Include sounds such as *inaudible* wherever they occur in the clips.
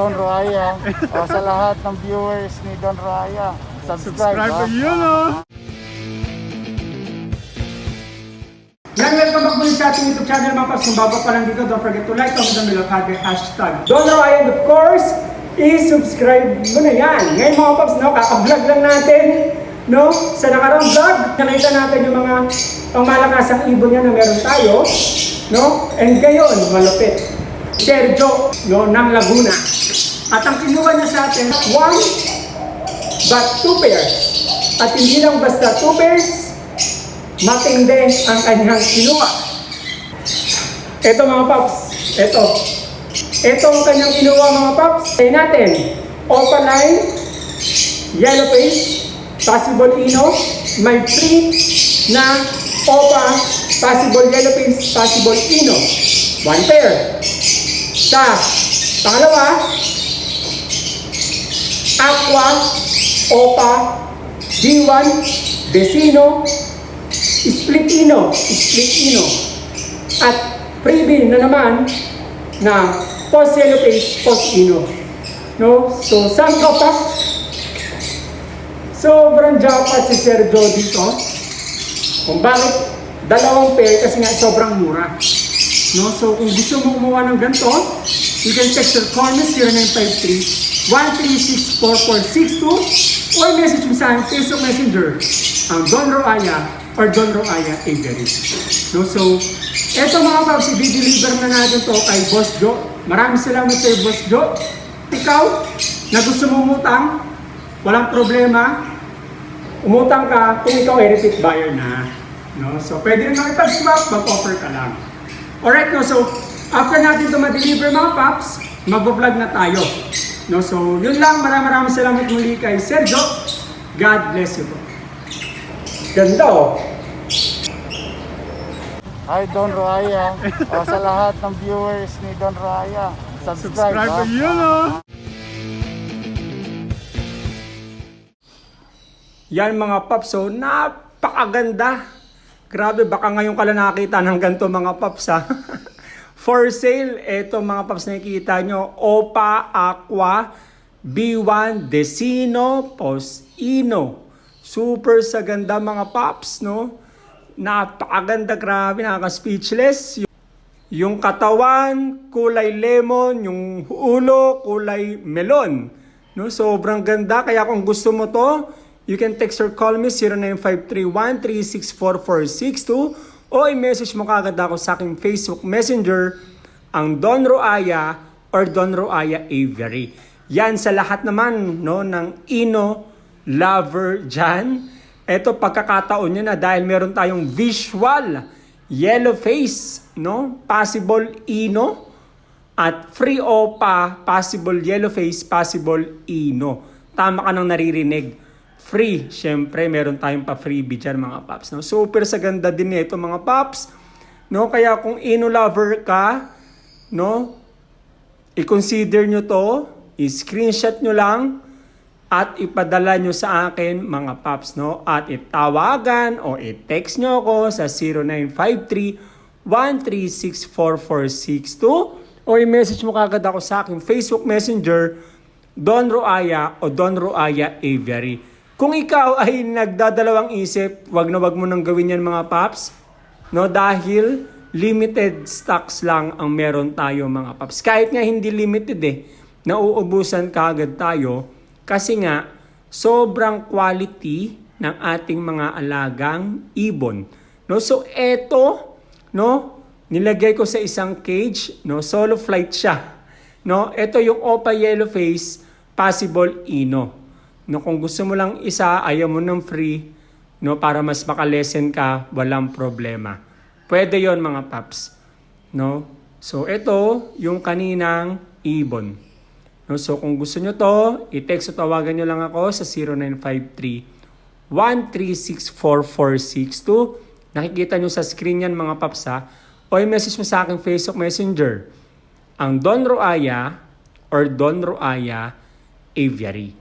Don Raya. o, sa lahat ng viewers ni Don Raya, subscribe. Subscribe ha? to yun, oh. Yan, welcome back muli sa ating YouTube channel mga paps. Kung bago pa lang dito, don't forget to like, comment, and below, tag, hashtag. Don Ryan, of course, i-subscribe mo na yan. Ngayon mga paps, no, kaka-vlog lang natin, no, sa nakarang vlog, nakita natin yung mga pangmalakasang ibon niya na meron tayo, no, and ngayon, malupit. Sergio, no, ng Laguna. At ang kinuha niya sa atin, one, but two pairs. At hindi lang basta two pairs, matindi ang kanyang kinuha. Ito mga paps, ito. Ito ang kanyang kinuha mga paps. Say natin, opaline, yellow face, possible ino, may free na opa, possible yellow face, possible ino. One pair. Sa pangalawa, aqua, opa, D1, Vecino, Splitino, Splitino. At freebie na naman na post yellow face, post ino. No? So, saan ka pa? Sobrang jackpot si Sergio dito. Kung bakit dalawang pair kasi nga sobrang mura. No? So, kung gusto mo kumuha ng ganito, you can text your comments 0953 1364462 or message mo sa akin Facebook Messenger ang Don Roaya or Don Roaya Avery. No? So, eto mga paps, i-deliver na natin to kay Boss Joe. Maraming salamat sa Boss Joe. Ikaw, na gusto mo umutang, walang problema. Umutang ka kung ikaw ay repeat buyer na. No? So, pwede rin makipag-swap, mag-offer ka lang. Alright, no? So, after natin ito ma-deliver mga paps, mag-vlog na tayo. No? So, yun lang. Maraming maraming salamat muli kay Sergio. God bless you po. Ganda oh. Hi Don Raya. o, sa lahat ng viewers ni Don Raya, subscribe. Subscribe ha? to yun, oh. Yan mga paps, so napakaganda. Grabe, baka ngayon ka lang nakakita ng ganito mga paps ha. *laughs* For sale, eto mga paps nakikita nyo, Opa Aqua B1 Decino Posino. Super sa ganda mga paps, no? Napakaganda, grabe, nakaka-speechless. Yung katawan, kulay lemon, yung ulo, kulay melon. No, sobrang ganda. Kaya kung gusto mo to, you can text or call me 0953-1364462 o i-message mo kagad ako sa aking Facebook Messenger ang Don Roaya or Don Roaya Avery. Yan sa lahat naman no, ng Ino lover dyan. Ito pagkakataon nyo na dahil meron tayong visual yellow face, no? Possible Ino at free OPA, possible yellow face, possible Ino. Tama ka nang naririnig. Free, syempre meron tayong pa freebie dyan mga paps. No? Super sa ganda din nito mga paps. No? Kaya kung Ino lover ka, no? i-consider nyo to, i-screenshot nyo lang, at ipadala nyo sa akin mga paps, no? At itawagan o i-text nyo ako sa 0953-1364462 o i-message mo kagad ako sa aking Facebook Messenger, Don Roaya o Don Roaya Avery. Kung ikaw ay nagdadalawang isip, wag na wag mo nang gawin yan mga paps, no? Dahil limited stocks lang ang meron tayo mga paps. Kahit nga hindi limited eh, nauubusan kagad tayo kasi nga sobrang quality ng ating mga alagang ibon. No, so eto, no, nilagay ko sa isang cage, no, solo flight siya. No, ito yung Opa Yellow Face Possible Ino. No, kung gusto mo lang isa, ayaw mo ng free, no, para mas makalesen ka, walang problema. Pwede yon mga paps. No? So, ito yung kaninang ibon. No? So, kung gusto nyo to, i-text o tawagan nyo lang ako sa 0953 1364462. Nakikita nyo sa screen yan mga paps ha. O i-message mo sa aking Facebook Messenger ang Don Roaya or Don Roaya Aviary.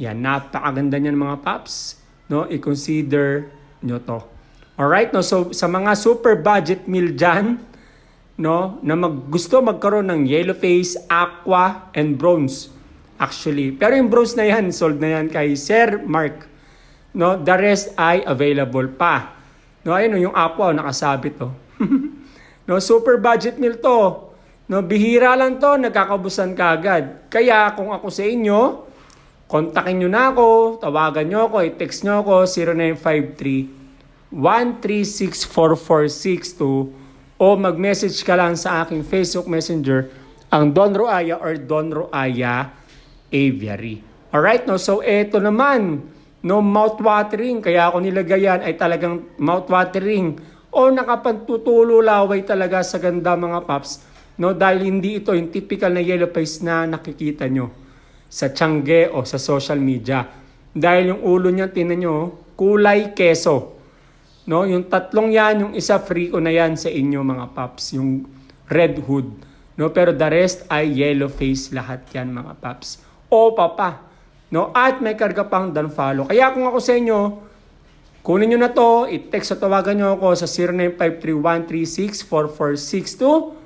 Yan, napakaganda niyan mga paps. No? I-consider nyo to. Alright, no? So, sa mga super budget meal dyan, no, na mag, gusto magkaroon ng yellow face, aqua, and bronze. Actually. Pero yung bronze na yan, sold na yan kay Sir Mark. No, the rest ay available pa. No, ayun, yung aqua, nakasabit to. *laughs* no, super budget meal to. No, bihira lang to, nagkakabusan ka agad. Kaya kung ako sa inyo, kontakin nyo na ako, tawagan nyo ako, i-text nyo ako, 0953 1364462 o mag-message ka lang sa aking Facebook Messenger ang Don Roaya or Don Roaya Aviary. Alright, no? So, eto naman, no, mouth-watering. Kaya ako nilagay yan ay talagang mouth-watering o nakapantutulo laway talaga sa ganda mga paps. No, dahil hindi ito yung typical na yellow face na nakikita nyo sa tiyangge o sa social media. Dahil yung ulo niya, tinan nyo, kulay keso. No, yung tatlong yan, yung isa free ko na yan sa inyo mga paps, yung red hood. No, pero the rest ay yellow face lahat yan mga paps. O papa. No, at may karga pang dan follow. Kaya kung ako sa inyo, kunin nyo na to, i-text o tawagan nyo ako sa 0953-136-4462.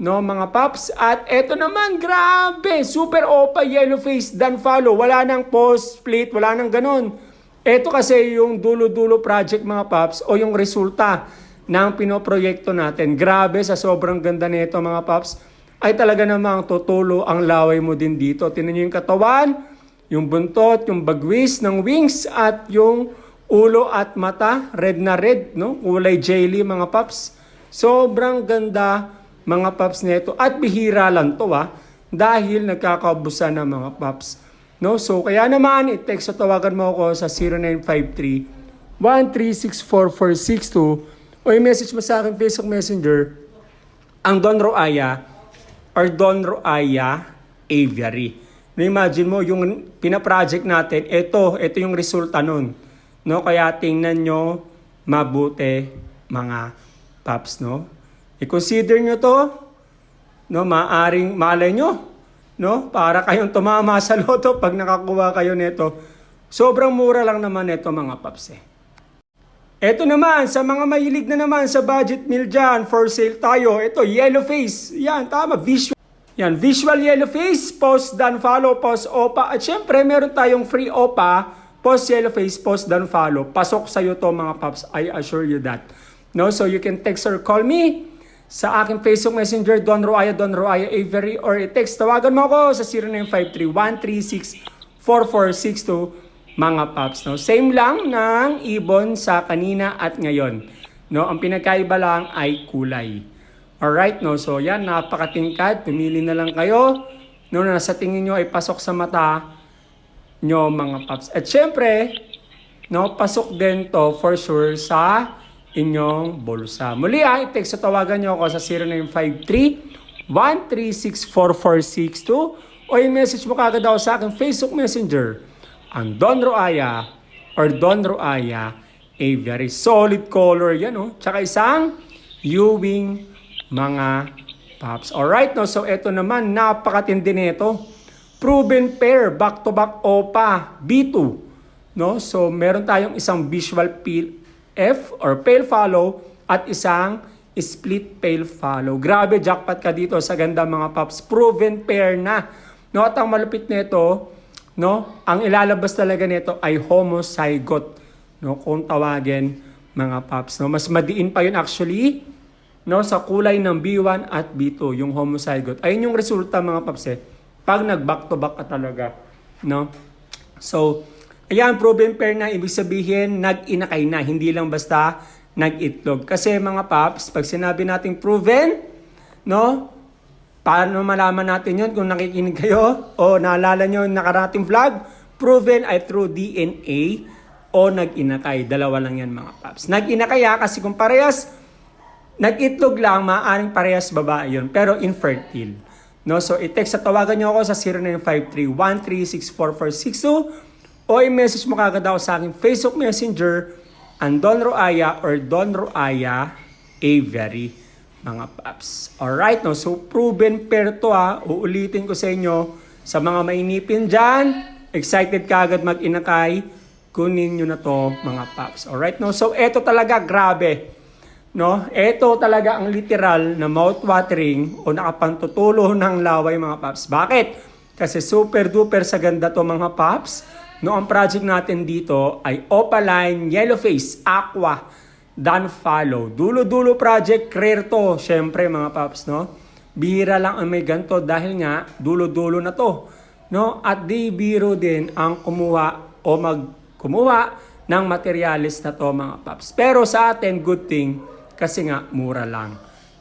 No, mga paps. At eto naman, grabe! Super opa, yellow face, dan follow. Wala nang post, split, wala nang ganon. Ito kasi yung dulo-dulo project mga paps o yung resulta ng pinoproyekto natin. Grabe sa sobrang ganda nito mga paps ay talaga namang tutulo ang laway mo din dito. Tinan niyo yung katawan, yung buntot, yung bagwis ng wings at yung ulo at mata, red na red, no? Kulay jelly mga paps. Sobrang ganda mga paps nito at bihira lang to ah dahil nagkakaubusan ng mga paps. No? So, kaya naman, i-text o tawagan mo ako sa 0953-1364462 o i-message mo sa akin Facebook Messenger ang Don Roaya or Don Roaya Aviary. Na-imagine mo, yung pina-project natin, ito, ito yung resulta nun. No? Kaya tingnan nyo mabuti mga paps, no? I-consider nyo to, no? Maaring malay nyo, no? Para kayong tumama sa loto *laughs* pag nakakuha kayo nito. Sobrang mura lang naman ito mga paps eh. Ito naman, sa mga mahilig na naman sa budget meal dyan, for sale tayo. Ito, yellow face. Yan, tama, visual. Yan, visual yellow face, post dan follow, post opa. At syempre, meron tayong free opa, post yellow face, post dan follow. Pasok sa'yo to mga paps, I assure you that. No, so you can text or call me sa aking Facebook Messenger, Don Roaya, Don Roaya Avery, or i-text, tawagan mo ako sa 0953-136-4462, mga paps. No? Same lang ng ibon sa kanina at ngayon. No? Ang pinagkaiba lang ay kulay. Alright, no? So yan, napakatingkad. Pumili na lang kayo. No, na sa tingin nyo ay pasok sa mata nyo, mga paps. At syempre, no, pasok din to for sure sa inyong bulsa. Muli ah, i-text sa tawagan nyo ako sa 0953-136-4462 o i-message mo kagad ako sa aking Facebook Messenger ang Don Roaya or Don Roaya a very solid color yan oh. Tsaka isang Ewing mga paps. Alright no, so eto naman napakatindi nito. Proven pair, back-to-back OPA, B2. No? So meron tayong isang visual peel F or pale follow at isang split pale follow. Grabe, jackpot ka dito sa ganda mga paps. Proven pair na. No, at ang malupit nito, no, ang ilalabas talaga nito ay homozygote. No, kung tawagin mga paps. No, mas madiin pa yun actually no, sa kulay ng B1 at B2, yung homozygote. Ayun yung resulta mga paps eh, pag nag-back to back ka talaga. No? So, ayan, proven pair na, ibig sabihin, nag-inakay na, hindi lang basta nag-itlog. Kasi mga paps, pag sinabi nating proven, no, paano malaman natin yun kung nakikinig kayo o naalala nyo yung nakarating vlog? Proven ay through DNA o nag-inakay. Dalawa lang yan mga paps. Nag-inakay ha, kasi kung parehas, nag-itlog lang, maaaring parehas babae yun, pero infertile. No, so i-text sa tawagan nyo ako sa 0953-136-4462 o i-message mo kagad ako sa aking Facebook Messenger ang Don Roaya or Don Roaya Avery mga paps. Alright, no? So proven pair to ha. Uulitin ko sa inyo sa mga mainipin dyan. Excited ka agad mag-inakay. Kunin nyo na to mga paps. Alright, no? So eto talaga, grabe. No? Ito talaga ang literal na mouth-watering o nakapantutulo ng laway mga paps. Bakit? Kasi super duper sa ganda to mga paps. No, ang project natin dito ay Opaline Yellowface Aqua Dan Follow. Dulo-dulo project, rare to. Syempre mga paps, no? Bihira lang ang may ganto dahil nga dulo-dulo na to. No? At di biro din ang kumuha o magkumuha ng materialis na to mga paps. Pero sa atin, good thing kasi nga mura lang.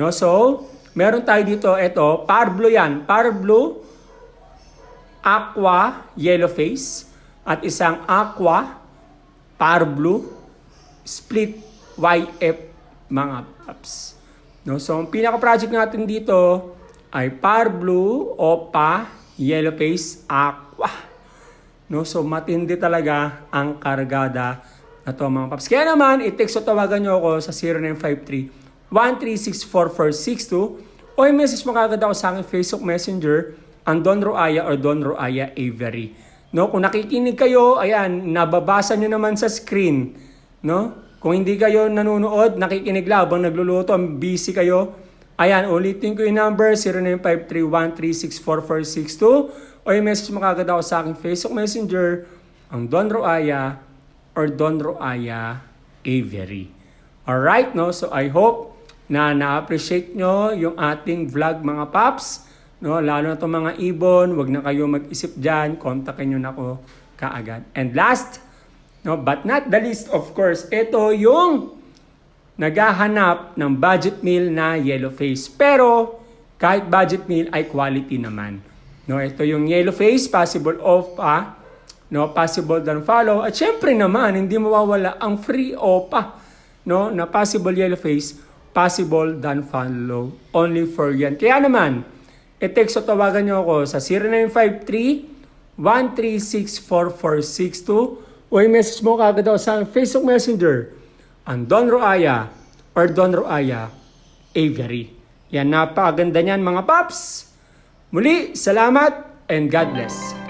No? So, meron tayo dito, ito, Parblo yan. Parblo, Aqua, Yellow Face, at isang Aqua, Parblo, Split YF mga paps. No? So, ang pinaka-project natin dito ay Parblo, Opa, Yellow Face, Aqua. No? So, matindi talaga ang kargada na to mga paps. Kaya naman, i-text o tawagan nyo ako sa 0953-1364462 o i-message mo kagad ako sa aking Facebook Messenger ang Don Roaya or Don Roaya Avery. No, kung nakikinig kayo, ayan, nababasa nyo naman sa screen. No? Kung hindi kayo nanonood, nakikinig lang habang nagluluto, busy kayo, ayan, ulitin ko yung number, 0953-1364462 o i-message mo kagad ako sa aking Facebook Messenger ang Don Roaya or Don Roaya Avery. Alright, no? So I hope na na-appreciate nyo yung ating vlog mga paps. No? Lalo na itong mga ibon, wag na kayo mag-isip dyan, kontakin nyo na ako kaagad. And last, no, but not the least, of course, ito yung naghahanap ng budget meal na yellow face. Pero kahit budget meal ay quality naman. No, ito yung yellow face, possible off pa, no, possible dan follow. At syempre naman, hindi mawawala ang free OPA, no, na possible yellow face, possible dan follow. Only for yan. Kaya naman, i-text o tawagan nyo ako sa 0953-1364462 o i-message mo kagad ako sa Facebook Messenger ang Don Roaya or Don Roaya Avery. Yan, napakaganda niyan mga paps. Muli, salamat and God bless.